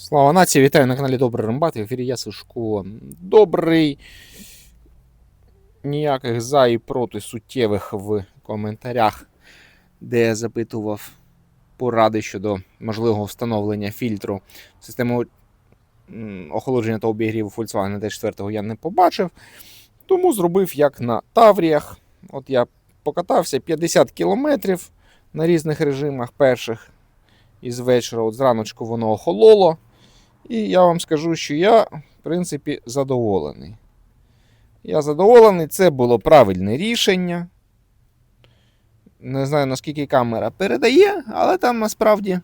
Слава нації, вітаю на каналі Добрий Рембат. В ефірі я Сушко. Добрий. Ніяких за і проти суттєвих в коментарях, де я запитував поради щодо можливого встановлення фільтру в систему охолодження та обігріву Volkswagen D4 я не побачив. Тому зробив як на Тавріях. От я покатався 50 кілометрів на різних режимах перших. Із вечора, от зраночку воно охололо. І я вам скажу, що я, в принципі, задоволений. Я задоволений, це було правильне рішення. Не знаю, наскільки камера передає, але там насправді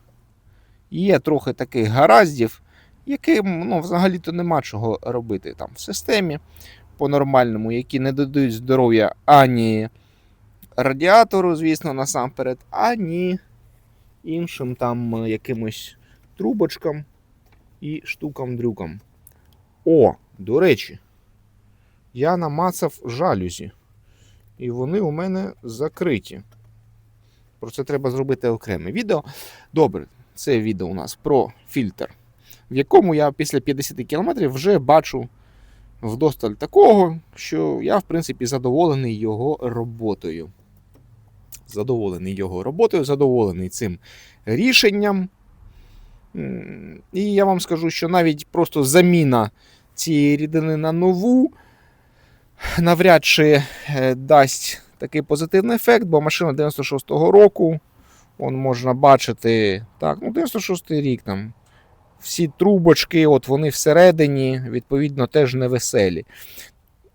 є трохи таких гараздів, яким ну, взагалі-то нема чого робити там в системі по-нормальному, які не додають здоров'я ані радіатору, звісно, насамперед, ані іншим там е, якимось трубочкам і штукам-дрюкам. О, до речі, я намацав жалюзі. І вони у мене закриті. Про це треба зробити окреме відео. Добре, це відео у нас про фільтр, в якому я після 50 км вже бачу вдосталь такого, що я, в принципі, задоволений його роботою. Задоволений його роботою, задоволений цим рішенням. І я вам скажу, що навіть просто заміна цієї рідини на нову навряд чи е, дасть такий позитивний ефект, бо машина 96-го року, он можна бачити, так, ну 96-й рік там. Всі трубочки, от вони всередині, відповідно, теж невеселі.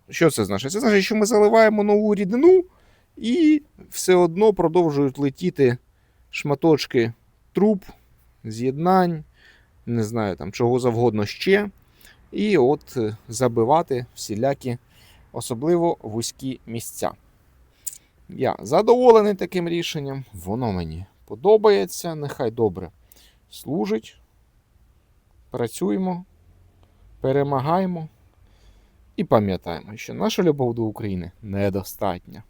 Що це значить? Це значить, що ми заливаємо нову рідину, і все одно продовжують летіти шматочки труб, з'єднань, не знаю там чого завгодно ще. І от е, забивати всілякі, особливо вузькі місця. Я задоволений таким рішенням, воно мені подобається, нехай добре служить. Працюємо, перемагаємо і пам'ятаємо, що наша любов до України недостатня.